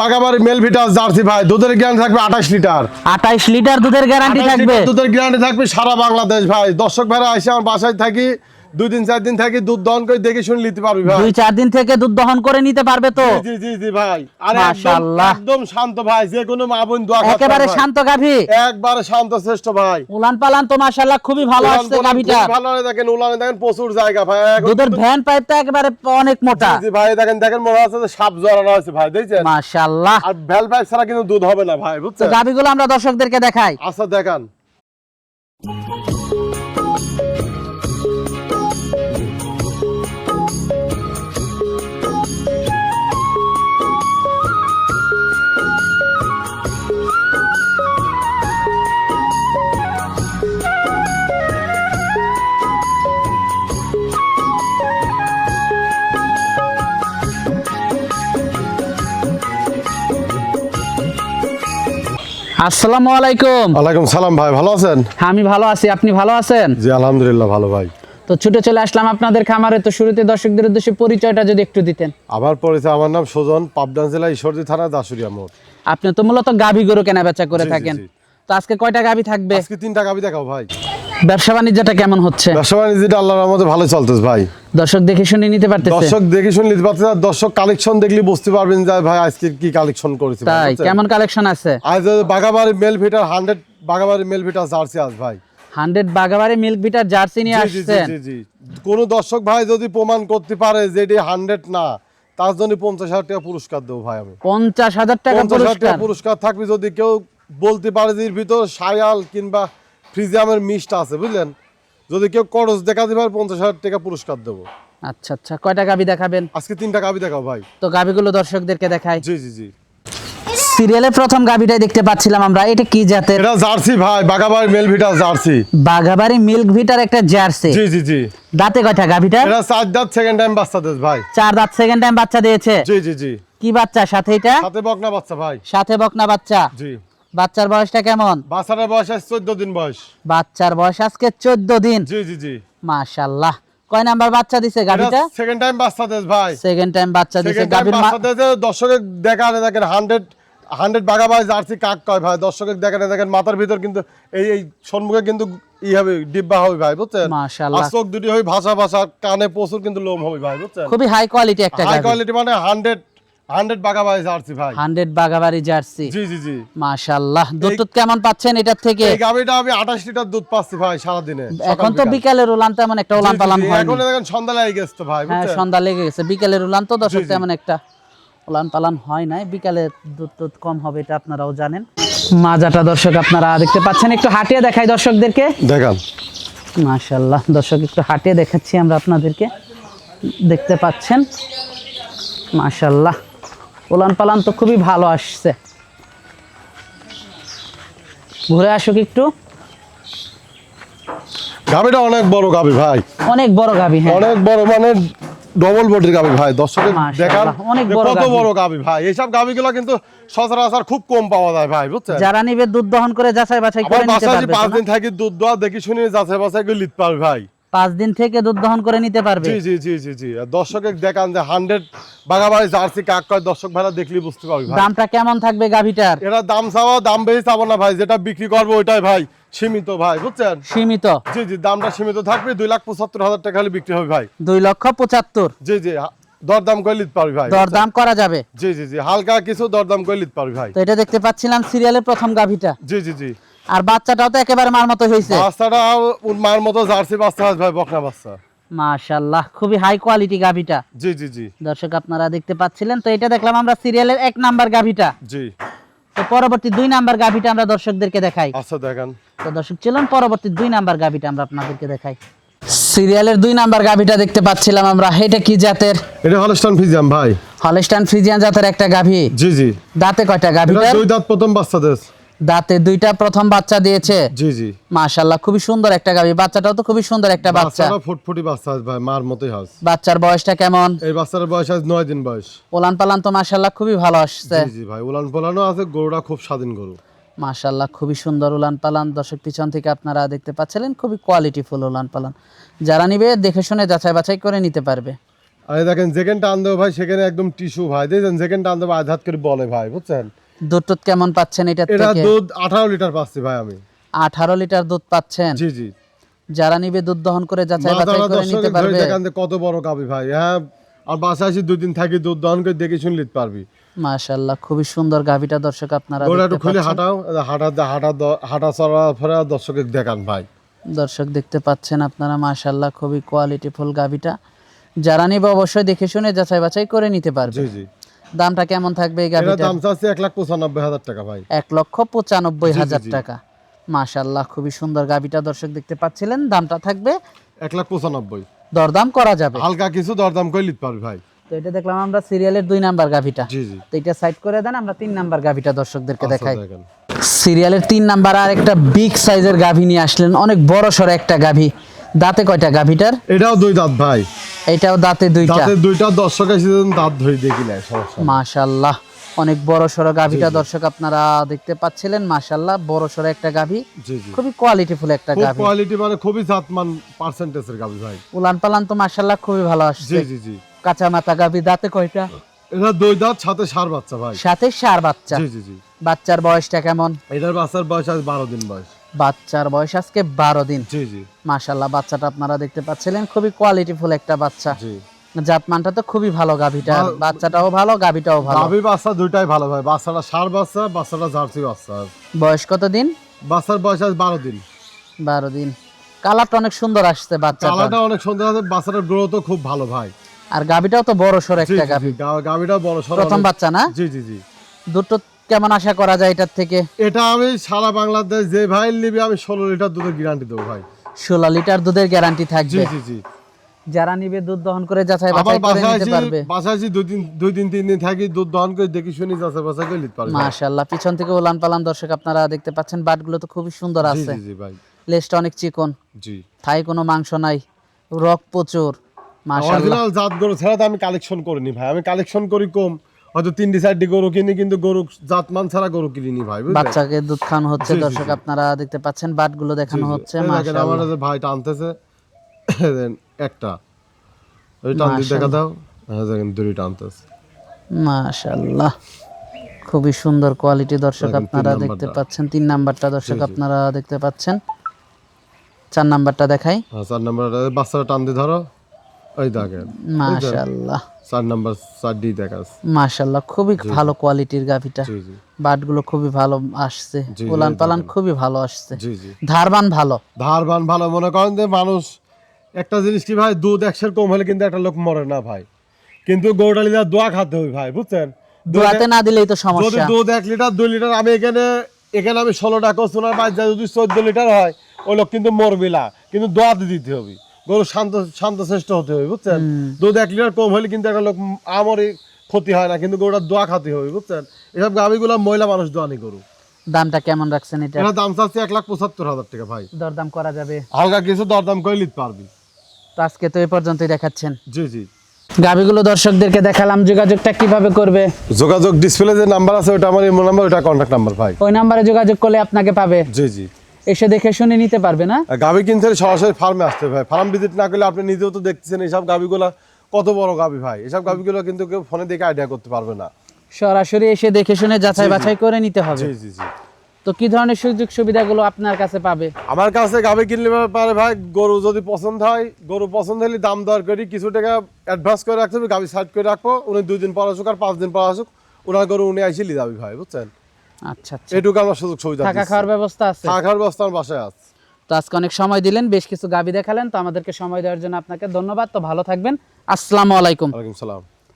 Bagabari mail ভিটাস jersey ভাই দুধের guarantee থাকবে আঠাশ লিটার। আঠাইশ লিটার দুধের গ্যারান্টি থাকবে? দুধের গ্যারান্টি থাকবে সারা বাংলাদেশ ভাই। দর্শক ভাইরা এসে আমার বাসায় থাকি। দুই দিন চার দিন থাকি দুধ দহন করে দেখে শুনে নিতে পারবি ভাই। দুই চার দিন থেকে দুধ দহন করে নিতে পারবে তো? জি জি জি ভাই। আরে মাশাআল্লাহ। একদম শান্ত ভাই যে কোনো মা বোন দোয়া করতে একেবারে শান্ত গাভী। একবারে শান্ত শ্রেষ্ঠ ভাই। উলান পালান তো মাশাআল্লাহ খুবই ভালো আসছে গাভীটা। ভালো দেখেন উলানে দেখেন প্রচুর জায়গা ভাই দুধের ভ্যান পাইপটা একেবারে অনেক মোটা। জি, ভাই দেখেন দেখেন মনে হচ্ছে যে সাপ জড়ানো আছে ভাই দেখছেন? মাশাআল্লাহ। আর ভ্যাল পাইপ ছাড়া কিন্তু দুধ হবে না ভাই বুঝছেন? গাভীগুলো আমরা দর্শকদেরকে দেখাই। আচ্ছা দেখান। আসসালামু আলাইকুম। ওয়ালাইকুম সালাম ভাই ভালো আছেন? আমি ভালো আছি আপনি ভালো আছেন? জি আলহামদুলিল্লাহ ভালো ভাই। তো ছুটে চলে আসলাম আপনাদের খামারে তো শুরুতে দর্শকদের উদ্দেশ্যে পরিচয়টা যদি একটু দিতেন। আমার পরিচয় আমার নাম সুজন পাবদান জেলা ঈশ্বরদী থানা দাসুরিয়া মোড়। আপনি তো মূলত গাভী গরু কেনা বেচা করে থাকেন। তো আজকে কয়টা গাভী থাকবে? আজকে তিনটা গাভী দেখাও ভাই। ব্যবসা বাণিজ্যটা কেমন হচ্ছে? ব্যবসা বাণিজ্যটা আল্লাহর রহমতে ভালো চলতেছে ভাই। দর্শক দেখে শুনে নিতে পারতেছে? দর্শক দেখে শুনে নিতে পারছেন আর দর্শক কালেকশন দেখলে বুঝতে পারবেন যে ভাই আজকে কি কালেকশন করেছে তাই কেমন কালেকশন আছে? আজ বাগাবাড়ি মেল ভিটার হান্ড্রেড বাগাবাড়ি মেল ভিটার জার্সি আজ ভাই। হান্ড্রেড বাগাবাড়ি মিল্ক বিটার জার্সি নিয়ে জি, জি, জি, আসছেন? জি, জি। কোন দর্শক ভাই যদি প্রমাণ করতে পারে যে এটি হান্ড্রেড না তার জন্য পঞ্চাশ হাজার টাকা পুরস্কার দেবো ভাই আমি। পঞ্চাশ হাজার টাকা পঞ্চাশ হাজার পুরস্কার টাকা পুরস্কার? থাকবে যদি কেউ বলতে পারে যে এর ভিতর সায়াল কিংবা ফ্রিজিয়ামের মিষ্টা আছে বুঝলেন? যদি কেউ করজ দেখাতে পারে পঞ্চাশ হাজার টাকা পুরস্কার দেবো। আচ্ছা আচ্ছা। কয়টা গাভী দেখাবেন? আজকে তিনটা গাবি দেখাও ভাই। তো গাভীগুলো দর্শকদেরকে দেখাই। জি জি জি। সিরিয়ালের প্রথম গাভীটাই দেখতে পাচ্ছিলাম আমরা। এটা কি জাতের? এটা জার্সি ভাই। বাগাবাড়ি মেল ভিটা জার্সি। বাঘাবাড়ি মিল্ক ভিটার একটা জার্সি। জি জি জি। দাঁতে কয়টা গাভীটা এটা চার দাঁত সেকেন্ড টাইম বাচ্চা দেশ ভাই। চার দাঁত সেকেন্ড টাইম বাচ্চা দিয়েছে। জি জি জি। কি বাচ্চা সাথে এটা? সাথে বকনা বাচ্চা ভাই। সাথে বকনা বাচ্চা। জি। বাচ্চার বয়সটা কেমন? বাচ্চাটার বয়স আছে চোদ্দ দিন বয়স। বাচ্চার বয়স আজকে চোদ্দ দিন। জি জি জি। মাশাল্লাহ। কয় নাম্বার বাচ্চা দিছে সেকেন্ড টাইম বাচ্চা দেশ ভাই। সেকেন্ড টাইম বাচ্চা দিছে। বাচ্চা দর্শকের দেখা আনে দেখেন হান্ড্রেড হান্ড্রেড বাঘা ভাই জার্সি কাক কয় ভাই। দর্শকের দেখেন দেখেন মাথার ভিতর কিন্তু এই এই সম্মুখে কিন্তু ই হবে ডিব্বা হবে ভাই বুঝছেন? মাশাআল্লাহ। চোখ দুটি হবে ভাষা ভাষা কানে প্রচুর কিন্তু লোম হবে ভাই বুঝছেন? খুবই হাই কোয়ালিটি একটা হাই কোয়ালিটি মানে হান্ড্রেড হান্ড্রেড বাঘা জার্সি ভাই। হান্ড্রেড বাগাবাড়ি জার্সি। জি জি জি। মাশাল্লাহ। দুধ টুধ কেমন পাচ্ছেন এটার থেকে? এই গাভিটা আমি আঠাশ লিটার দুধ পাচ্ছি ভাই সারাদিনে এখন তো বিকালের উলান তেমন একটা উলান পালান হয় এখন দেখেন সন্ধ্যা লেগে গেছে তো ভাই হ্যাঁ সন্ধ্যা লেগে গেছে। বিকালের উলান তো দর্শক জি, জি। তেমন একটা উলান পালান হয় নাই। বিকালে দুধ টুধ কম হবে এটা আপনারাও জানেন। মাজাটা দর্শক আপনারা দেখতে পাচ্ছেন। একটু হাঁটিয়ে দেখাই দর্শকদেরকে। দেখান। মাশাল্লাহ দর্শক একটু হাঁটিয়ে দেখাচ্ছি আমরা আপনাদেরকে। দেখতে পাচ্ছেন? মাশাল্লাহ। উলান পালান তো খুবই ভালো আসছে। ঘুরে আসুক একটু। গাভিটা অনেক বড় গাভি ভাই। অনেক বড় গাভী হ্যাঁ। অনেক বড় মানে ডবল বডির গাভি ভাই দর্শকের মাশাআল্লাহ, দেখান অনেক বড় কত বড় গাভি ভাই। এইসব গাভিগুলো কিন্তু সচরাচর খুব কম পাওয়া যায় ভাই বুঝছেন? যারা নিবে দুধ দহন করে যাচাই বাছাই করে নিতে বাসায় পারবে পাঁচ তো না? দিন থাকি দুধ দোয়া দেখি শুনি যাচাই বাছাই করে লিখতে পারবে ভাই। পাঁচ দিন থেকে দুধ দহন করে নিতে পারবে। জি জি জি জি জি। আর দর্শকের দেখান যে হান্ড্রেড বাঘাবাড়ি জার্সি কাক কয় দর্শক ভাইরা দেখলি বুঝতে পারবে দামটা কেমন থাকবে গাভীটার? এটা দাম চাওয়া দাম বেশি চাবো না ভাই যেটা বিক্রি করব ওইটাই ভাই সীমিত ভাই বুঝছেন? সীমিত। জি জি দামটা সীমিত থাকবে দুই লাখ পঁচাত্তর হাজার টাকা হলে বিক্রি হবে ভাই। দুই লক্ষ পঁচাত্তর। জি জি দরদাম করে নিতে পারবি ভাই দরদাম করা যাবে। জি জি জি হালকা কিছু দরদাম করে নিতে পারবি ভাই। তো এটা দেখতে পাচ্ছিলাম সিরিয়ালের প্রথম গাভীটা। জি জি জি। আর বাচ্চাটাও তো একেবারে মার মতো হয়েছে বাচ্চাটা ওর মার মতো জার্সি বাচ্চা আছে ভাই বকনা বাচ্চা। মাশাল্লাহ খুবই হাই কোয়ালিটি গাভীটা। জি জি জি। দর্শক আপনারা দেখতে পাচ্ছিলেন তো এটা দেখলাম আমরা সিরিয়ালের এক নাম্বার গাভীটা। জি। তো পরবর্তী দুই নাম্বার গাভীটা আমরা দর্শকদেরকে দেখাই। আচ্ছা দেখেন। তো দর্শক চলুন পরবর্তী দুই নাম্বার গাভীটা আমরা আপনাদেরকে দেখাই। সিরিয়ালের দুই নাম্বার গাভীটা দেখতে পাচ্ছিলাম আমরা এটা কি জাতের? এটা হলস্টান ফিজাম ভাই। হলস্টাইন ফ্রিজিয়ান জাতের একটা গাভী। জি জি। দাঁতে কয়টা এটা দুই দাঁত প্রথম বাচ্চা দেশ দাঁতে দুইটা প্রথম বাচ্চা দিয়েছে। জি জি। মাশাল্লাহ খুবই সুন্দর একটা গাভী। বাচ্চাটাও তো খুবই সুন্দর একটা বাচ্চা। বাচ্চাটা ফুটফুটি বাচ্চা আছে ভাই মার মতোই হাস। বাচ্চার বয়সটা কেমন? এই বাচ্চার বয়স আছে নয় দিন বয়স। ওলান পালান তো মাশাল্লাহ খুবই ভালো আসছে। জি জি ভাই উলান পোলানো আছে গরুটা খুব স্বাধীন গরু। মাশাল্লাহ খুবই সুন্দর উলান পালান। দর্শক পিছন থেকে আপনারা দেখতে পাচ্ছিলেন খুবই কোয়ালিটিফুল উলান পালান। যারা নিবে দেখে শুনে যাচাই বাছাই করে নিতে পারবে। আর দেখেন যেখানে টান ভাই সেখানে একদম টিস্যু ভাই। দেখছেন যেখানে টান দেবো আধাত করে বলে ভাই বুঝছেন? দুধ টুধ কেমন পাচ্ছেন এটা থেকে? দুধ আঠারো লিটার পাচ্ছি ভাই আমি। আঠারো লিটার দুধ পাচ্ছেন? জি জি। যারা নিবে দুধ দহন করে যাচাই বাছাই করে নিতে পারবে। কত বড় গাবি ভাই। হ্যাঁ আর বাসায় আসি দুই দিন থাকি দুধ দহন করে দেখে শুনে নিতে পারবি। মাশাআল্লাহ খুবই সুন্দর গাভিটা দর্শক আপনারা ওটা একটু খুলে পাচ্ছেন। হাঁটাও হাঁটা হাঁটা হাঁটা চড়া ফেরা দর্শকের দেখান ভাই। দর্শক দেখতে পাচ্ছেন আপনারা মাশাআল্লাহ খুবই কোয়ালিটি ফুল গাভিটা যারা নিবে অবশ্যই দেখে শুনে যাচাই বাছাই করে নিতে পারবে। জি জি। দামটা কেমন থাকবে এই গাভিটার? দাম চাচ্ছি এক লাখ পঁচানব্বই হাজার টাকা ভাই। এক লক্ষ পঁচানব্বই হাজার। টাকা। মাশাআল্লাহ খুবই সুন্দর গাভিটা দর্শক দেখতে পাচ্ছিলেন। দামটা থাকবে এক লাখ পঁচানব্বই। দরদাম করা যাবে। হালকা কিছু দরদাম করে নিতে পারবি ভাই। তো এটা দেখলাম আমরা সিরিয়ালের দুই নাম্বার গাভিটা। জি জি। তো এটা সাইড করে দেন আমরা তিন নাম্বার গাভিটা দর্শকদেরকে আচ্ছা, দেখাই। সিরিয়ালের তিন নাম্বার আর একটা বিগ সাইজের গাভী নিয়ে আসলেন। অনেক বড় সড়ো একটা গাভী। দাঁতে কয়টা গাভীটার? এটাও দুই দাঁত ভাই। এটাও দাঁতে দুইটা। দাঁতের দুইটা দর্শক এসে দাঁত ধরে দেখি নেই। মাশাল্লাহ অনেক বড় সড়ো গাভীটা দর্শক আপনারা দেখতে পাচ্ছিলেন মাশাল্লাহ বড় সড়ো একটা গাভী। জি জি। খুবই কোয়ালিটিফুল একটা খুব গাভী। কোয়ালিটি মানে খুবই জাতমান পার্সেন্টেজের গাবি ভাই। উলান পালান তো মাশাল্লাহ খুবই ভালো জি আসছে। জি জি কাঁচা মাথা গাভী দাঁতে কয়টা? এটা দুই দাঁত সাথে সার বাচ্চা ভাই। সাথে সার বাচ্চা। জি জি জি। বাচ্চার বয়সটা কেমন? এটার বাচ্চার বয়স আজ বারো দিন বয়স। বাচ্চার বয়স আজকে বারো দিন। জি জি। মাশাল্লাহ বাচ্চাটা আপনারা দেখতে পাচ্ছিলেন খুবই কোয়ালিটিফুল একটা বাচ্চা। জি। জাতমানটা তো খুবই ভালো গাভীটা বাচ্চাটাও ভালো গাভীটাও ভালো। গাভি বাচ্চা দুইটাই ভালো ভাই বাচ্চাটা সার বাচ্চা বাচ্চাটা জার্সি বাচ্চা। বয়স কত দিন? বাচ্চার বয়স আজ বারো দিন। বারো দিন। কালারটা অনেক সুন্দর আসছে বাচ্চাটা কালারটা অনেক সুন্দর আছে বাচ্চাটার গ্রোথও খুব ভালো ভাই। আর গাভীটাও তো বড় সর একটা গাভী। জি, গা- গাভিটা বড় সর প্রথম বাচ্চা না? জি জি জি। দুটো কেমন আশা করা যায় এটার থেকে? এটা আমি সারা বাংলাদেশ যে ভাই নিবি আমি ষোলো লিটার দুধের গ্যারান্টি দেবো ভাই। ষোলো লিটার দুধের গ্যারান্টি থাকবে? জি জি যারা নিবে দুধ দহন করে যাচাই বাছাই করে নিতে পারবে। দুই দিন দুই দিন তিন দিন থাকি দুধ দহন করে দেখি শুনি যাচ্ছে বাসা করে নিতে পারবে। মাশাল্লাহ পিছন থেকে পালান দর্শক আপনারা দেখতে পাচ্ছেন বাটগুলো তো খুবই সুন্দর আছে। জি জি ভাই। লেজটা অনেক চিকন। জি। থাই কোনো মাংস নাই রক প্রচুর মাশাল্লাহ অরিজিনাল জাত গরু ছাড়া তো আমি কালেকশন করিনি ভাই আমি কালেকশন করি কম। হয়তো তিনটি চারটি গরু কিনি কিন্তু গরু জাতমান ছাড়া গরু কিনিনি ভাই বাচ্চাকে দুধ খাওয়ানো হচ্ছে দর্শক আপনারা দেখতে পাচ্ছেন বাটগুলো জি, দেখানো হচ্ছে আমার ভাই টানতেছে। একটা। ওই টান দেখা দাও। হ্যাঁ দেখেন দুই টানতেছে। মাশাআল্লাহ। খুবই সুন্দর কোয়ালিটি দর্শক আপনারা দেখতে পাচ্ছেন তিন নাম্বারটা দর্শক। আপনারা দেখতে পাচ্ছেন। চার নাম্বারটা দেখাই। হ্যাঁ চার নাম্বার বাচ্চাটা টান দিয়ে ধরো। ওই দেখেন। মাশাআল্লাহ। চার নাম্বার দেখা। মাশাআল্লাহ খুবই ভালো কোয়ালিটির গাভিটা। বাটগুলো খুবই ভালো আসছে। পালান খুবই ভালো আসছে। ধারবান ভালো। ধারবান ভালো মনে করেন যে মানুষ একটা জিনিস কি ভাই দুধ একশের কম হলে কিন্তু একটা লোক মরে না ভাই। কিন্তু লিটার দোয়া খাতে হবে ভাই বুঝছেন? দোয়াতে না দিলেই তো যদি সমস্যা দুধ এক লিটার দুই লিটার আমি এখানে এখানে আমি ষোলো টাকা সোনার বাচ্চা যদি চোদ্দ লিটার হয় ওই লোক কিন্তু মরবি না। কিন্তু দোয়াতে দিতে হবে। গরু শান্ত শান্ত শ্রেষ্ঠ হতে হবে বুঝছেন? দুধ এক লিটার কম হলে কিন্তু একটা লোক আমারই ক্ষতি হয় না কিন্তু গরুটা দোয়া খাতে হবে বুঝছেন? এসব গাভিগুলো মহিলা মানুষ দোয়ানি গরু। দামটা কেমন রাখছেন এটা? এটা দাম চাচ্ছি এক লাখ পঁচাত্তর হাজার টাকা ভাই। দরদাম করা যাবে। হালকা কিছু দরদাম করে নিতে পারবি। তো আজকে তো এই পর্যন্তই দেখাচ্ছেন। জি জি। গাভিগুলো দর্শকদেরকে দেখালাম যোগাযোগটা কীভাবে করবে? যোগাযোগ ডিসপ্লে যে নাম্বার আছে ওটা আমার নাম্বার ওটা কন্ট্যাক্ট নাম্বার ভাই। ওই নাম্বারে যোগাযোগ করলে আপনাকে পাবে। জি জি। এসে দেখে শুনে নিতে পারবে না? গাভি কিনতে সরাসরি ফার্মে আসতে হবে ভাই। ফার্ম ভিজিট না করলে আপনি নিজেও তো দেখতেছেন এইসব গাভিগুলো কত বড় গাভি ভাই। এসব গাভিগুলো কিন্তু কেউ ফোনে দেখে আইডিয়া করতে পারবে না। সরাসরি এসে দেখে শুনে যাচাই বাছাই করে নিতে হবে। জি জি জি। তো কি ধরনের সুযোগ সুবিধাগুলো আপনার কাছে পাবে? আমার কাছে গাভি কিনলে পারে ভাই গরু যদি পছন্দ হয় গরু পছন্দ হলে দাম দর করি কিছু টাকা অ্যাডভান্স করে রাখতে হবে গাভি সাইড করে রাখব। উনি দুই দিন পর আসুক আর পাঁচ দিন পর আসুক ওনার গরু উনি আইসে নিয়ে যাবি ভাই বুঝছেন? আচ্ছা আচ্ছা। এটুকু আমার সুযোগ সুবিধা থাকা খাওয়ার ব্যবস্থা আছে। থাকা খাওয়ার ব্যবস্থা আমার বাসায় আছে। তো আজকে অনেক সময় দিলেন বেশ কিছু গাবি দেখালেন তো আমাদেরকে সময় দেওয়ার জন্য আপনাকে ধন্যবাদ। তো ভালো থাকবেন। আসসালামু আলাইকুম। ওয়ালাইকুম সালাম।